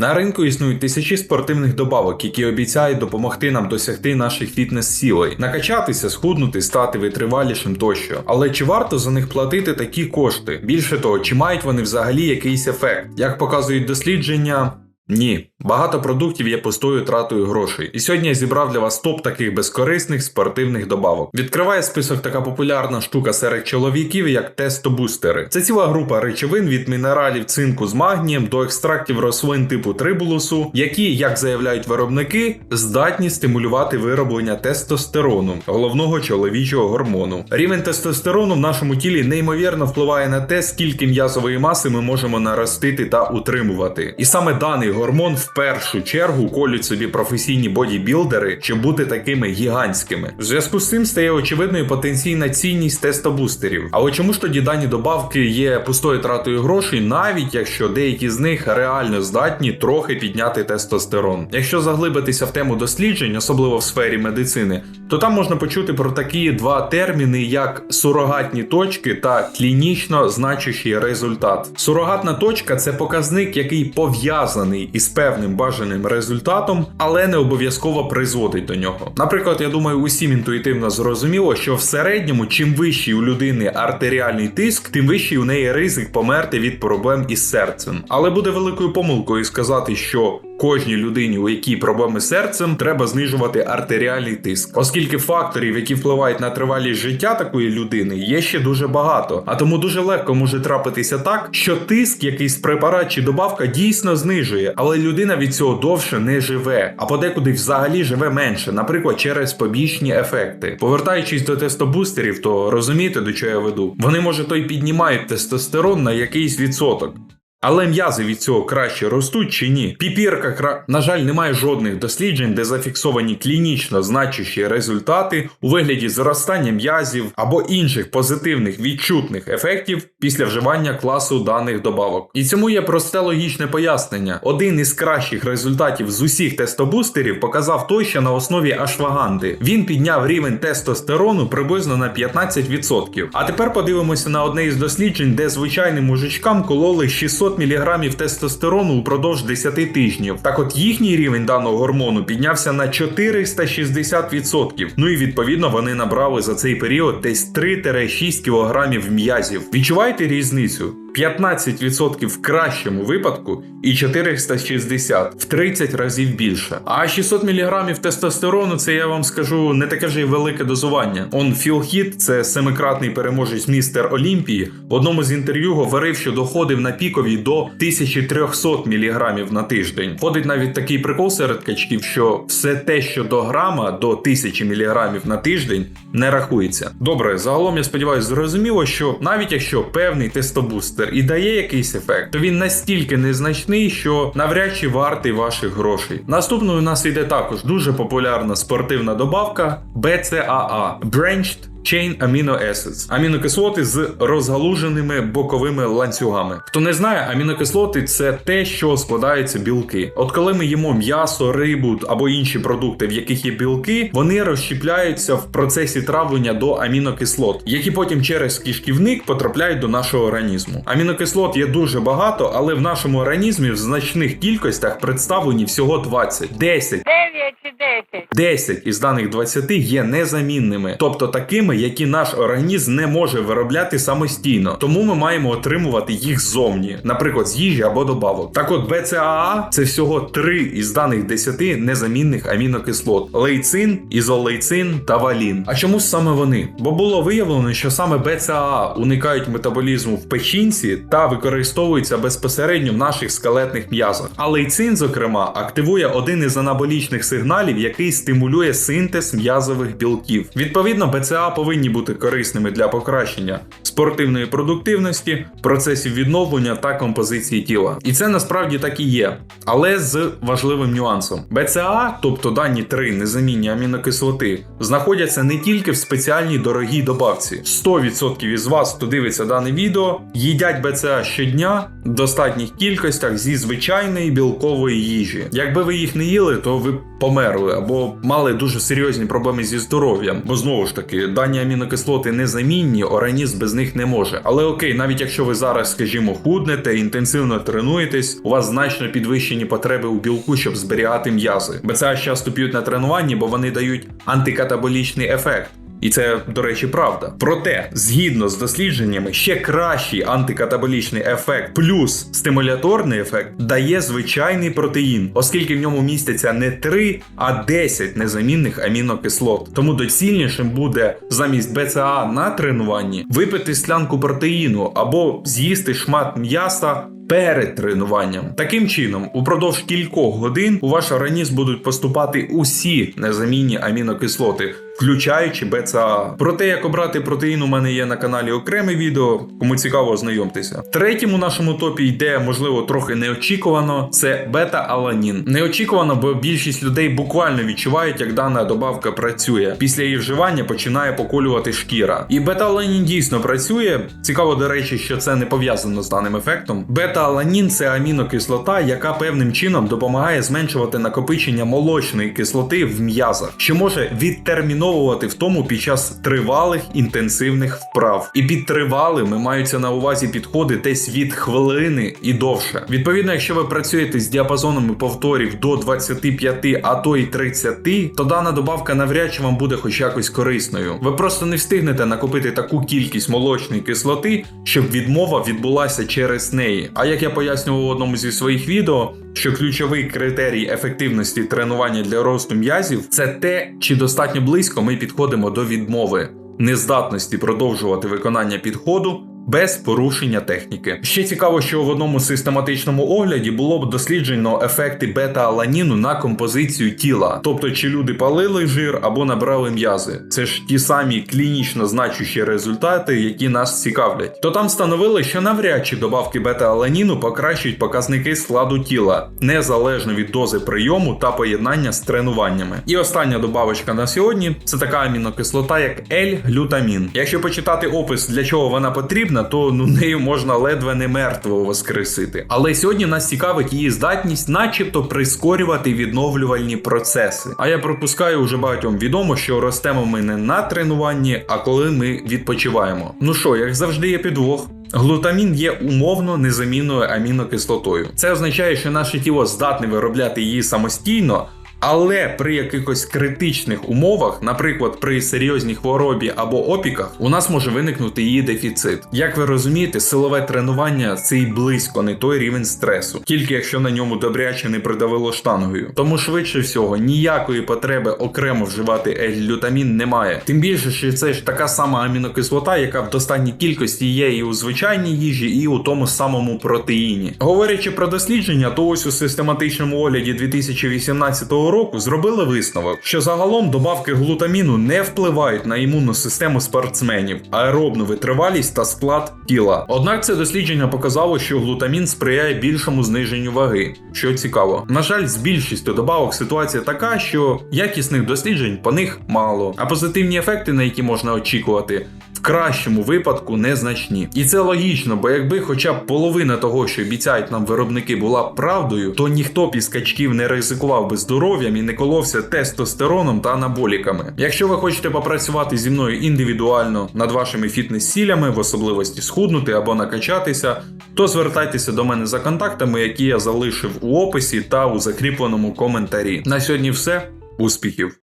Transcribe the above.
На ринку існують тисячі спортивних добавок, які обіцяють допомогти нам досягти наших фітнес-цілей, накачатися, схуднути, стати витривалішим тощо. Але чи варто за них платити такі кошти? Більше того, чи мають вони взагалі якийсь ефект? Як показують дослідження, ні, багато продуктів є пустою тратою грошей. І сьогодні я зібрав для вас топ таких безкорисних спортивних добавок. Відкриває список така популярна штука серед чоловіків, як тестобустери. Це ціла група речовин від мінералів цинку з магнієм до екстрактів рослин типу трибулусу, які, як заявляють виробники, здатні стимулювати вироблення тестостерону, головного чоловічого гормону. Рівень тестостерону в нашому тілі неймовірно впливає на те, скільки м'язової маси ми можемо наростити та утримувати. І саме даний гормон в першу чергу колють собі професійні бодібілдери, щоб бути такими гігантськими. В зв'язку з цим стає очевидною потенційна цінність тестобустерів. Але чому ж тоді дані добавки є пустою тратою грошей, навіть якщо деякі з них реально здатні трохи підняти тестостерон? Якщо заглибитися в тему досліджень, особливо в сфері медицини, то там можна почути про такі два терміни, як сурогатні точки та клінічно значущий результат. Сурогатна точка це показник, який пов'язаний із певним бажаним результатом, але не обов'язково призводить до нього. Наприклад, я думаю, усім інтуїтивно зрозуміло, що в середньому, чим вищий у людини артеріальний тиск, тим вищий у неї ризик померти від проблем із серцем. Але буде великою помилкою сказати, що Кожній людині, у якій проблеми з серцем, треба знижувати артеріальний тиск, оскільки факторів, які впливають на тривалість життя такої людини, є ще дуже багато. А тому дуже легко може трапитися так, що тиск, якийсь препарат чи добавка дійсно знижує, але людина від цього довше не живе, а подекуди взагалі живе менше, наприклад, через побічні ефекти. Повертаючись до тестобустерів, то розумієте, до чого я веду? Вони може то й піднімають тестостерон на якийсь відсоток. Але м'язи від цього краще ростуть чи ні? Піпірка кра... На жаль, немає жодних досліджень, де зафіксовані клінічно значущі результати у вигляді зростання м'язів або інших позитивних відчутних ефектів після вживання класу даних добавок. І цьому є просте логічне пояснення. Один із кращих результатів з усіх тестобустерів показав той, що на основі ашваганди. Він підняв рівень тестостерону приблизно на 15%. А тепер подивимося на одне із досліджень, де звичайним мужичкам кололи 600 500 мг тестостерону упродовж 10 тижнів. Так от їхній рівень даного гормону піднявся на 460%. Ну і відповідно вони набрали за цей період десь 3-6 кг м'язів. Відчуваєте різницю? 15% в кращому випадку і 460 в 30 разів більше. А 600 мг тестостерону це я вам скажу не таке вже й велике дозування. Он Філ Хіт, це семикратний переможець містер Олімпії, в одному з інтерв'ю говорив, що доходив на пікові до 1300 мг на тиждень. Ходить навіть такий прикол серед качків, що все те, що до грама до 1000 мг на тиждень, не рахується. Добре, загалом я сподіваюся, зрозуміло, що навіть якщо певний тестобустер і дає якийсь ефект, то він настільки незначний, що навряд чи вартий ваших грошей. Наступною у нас йде також дуже популярна спортивна добавка BCAA – Branched Chain Amino Acids – амінокислоти з розгалуженими боковими ланцюгами. Хто не знає, амінокислоти це те, що складаються білки. От коли ми їмо м'ясо, рибу або інші продукти, в яких є білки, вони розщепляються в процесі травлення до амінокислот, які потім через кишківник потрапляють до нашого організму. Амінокислот є дуже багато, але в нашому організмі в значних кількостях представлені всього 20. 10. 9 чи 10. 10 із даних 20 є незамінними, тобто такими, які наш організм не може виробляти самостійно. Тому ми маємо отримувати їх ззовні, наприклад, з їжі або добавок. Так от БЦАА це всього 3 із даних 10 незамінних амінокислот: лейцин, ізолейцин та валін. А чому саме вони? Бо було виявлено, що саме БЦАА уникають метаболізму в печінці та використовуються безпосередньо в наших скелетних м'язах. А лейцин, зокрема, активує один із анаболічних сигналів, який стимулює синтез м'язових білків. Відповідно, БЦА повинні бути корисними для покращення спортивної продуктивності, процесів відновлення та композиції тіла. І це насправді так і є, але з важливим нюансом. БЦА, тобто дані три незамінні амінокислоти, знаходяться не тільки в спеціальній дорогій добавці. 100% із вас, хто дивиться дане відео, їдять БЦА щодня в достатніх кількостях зі звичайної білкової їжі. Якби ви їх не їли, то ви померли. або мали дуже серйозні проблеми зі здоров'ям. Бо знову ж таки, дані амінокислоти незамінні, організм без них не може. Але окей, навіть якщо ви зараз, скажімо, худнете, інтенсивно тренуєтесь, у вас значно підвищені потреби у білку, щоб зберігати м'язи. БЦА часто п'ють на тренуванні, бо вони дають антикатаболічний ефект. І це, до речі, правда. Проте, згідно з дослідженнями, ще кращий антикатаболічний ефект плюс стимуляторний ефект дає звичайний протеїн, оскільки в ньому містяться не 3, а 10 незамінних амінокислот. Тому доцільнішим буде замість БЦА на тренуванні випити склянку протеїну або з'їсти шмат м'яса. Перед тренуванням таким чином, упродовж кількох годин у ваш організм будуть поступати усі незамінні амінокислоти, включаючи БЦА. Про те, як обрати протеїн, у мене є на каналі окреме відео. Кому цікаво, ознайомтеся. Третім у нашому топі йде, можливо, трохи неочікувано. Це бета-аланін. Неочікувано, бо більшість людей буквально відчувають, як дана добавка працює. Після її вживання починає поколювати шкіра. І бета-аланін дійсно працює. Цікаво, до речі, що це не пов'язано з даним ефектом. Бета-аланін це амінокислота, яка певним чином допомагає зменшувати накопичення молочної кислоти в м'язах, що може відтерміновувати втому під час тривалих інтенсивних вправ. І під тривалими маються на увазі підходи десь від хвилини і довше. Відповідно, якщо ви працюєте з діапазонами повторів до 25, а то й 30, то дана добавка навряд чи вам буде хоч якось корисною. Ви просто не встигнете накопити таку кількість молочної кислоти, щоб відмова відбулася через неї. А як я пояснював в одному зі своїх відео, що ключовий критерій ефективності тренування для росту м'язів це те, чи достатньо близько ми підходимо до відмови, нездатності продовжувати виконання підходу. Без порушення техніки. Ще цікаво, що в одному систематичному огляді було б досліджено ефекти бета-аланіну на композицію тіла, тобто чи люди палили жир або набрали м'язи. Це ж ті самі клінічно значущі результати, які нас цікавлять. То там встановили, що навряд чи добавки бета-аланіну покращують показники складу тіла, незалежно від дози прийому та поєднання з тренуваннями. І остання добавочка на сьогодні це така амінокислота, як L-глютамін. Якщо почитати опис, для чого вона потрібна, то ну нею можна ледве не мертвого воскресити. Але сьогодні нас цікавить її здатність, начебто, прискорювати відновлювальні процеси. А я пропускаю уже багатьом відомо, що ростемо ми не на тренуванні, а коли ми відпочиваємо. Ну що, як завжди, є підвох. Глутамін є умовно незамінною амінокислотою. Це означає, що наше тіло здатне виробляти її самостійно. Але при якихось критичних умовах, наприклад, при серйозній хворобі або опіках, у нас може виникнути її дефіцит. Як ви розумієте, силове тренування це і близько не той рівень стресу, тільки якщо на ньому добряче не придавило штангою. Тому швидше всього ніякої потреби окремо вживати L-глютамін немає. Тим більше, що це ж така сама амінокислота, яка в достатній кількості є і у звичайній їжі, і у тому самому протеїні. Говорячи про дослідження, то ось у систематичному огляді 2018 року зробили висновок, що загалом добавки глутаміну не впливають на імунну систему спортсменів, аеробну витривалість та склад тіла. Однак це дослідження показало, що глутамін сприяє більшому зниженню ваги, що цікаво. На жаль, з більшістю добавок ситуація така, що якісних досліджень по них мало, а позитивні ефекти, на які можна очікувати. В кращому випадку незначні. І це логічно, бо якби хоча б половина того, що обіцяють нам виробники, була правдою, то ніхто б із качків не ризикував би здоров'ям і не коловся тестостероном та анаболіками. Якщо ви хочете попрацювати зі мною індивідуально над вашими фітнес-цілями, в особливості схуднути або накачатися, то звертайтеся до мене за контактами, які я залишив у описі та у закріпленому коментарі. На сьогодні все. Успіхів!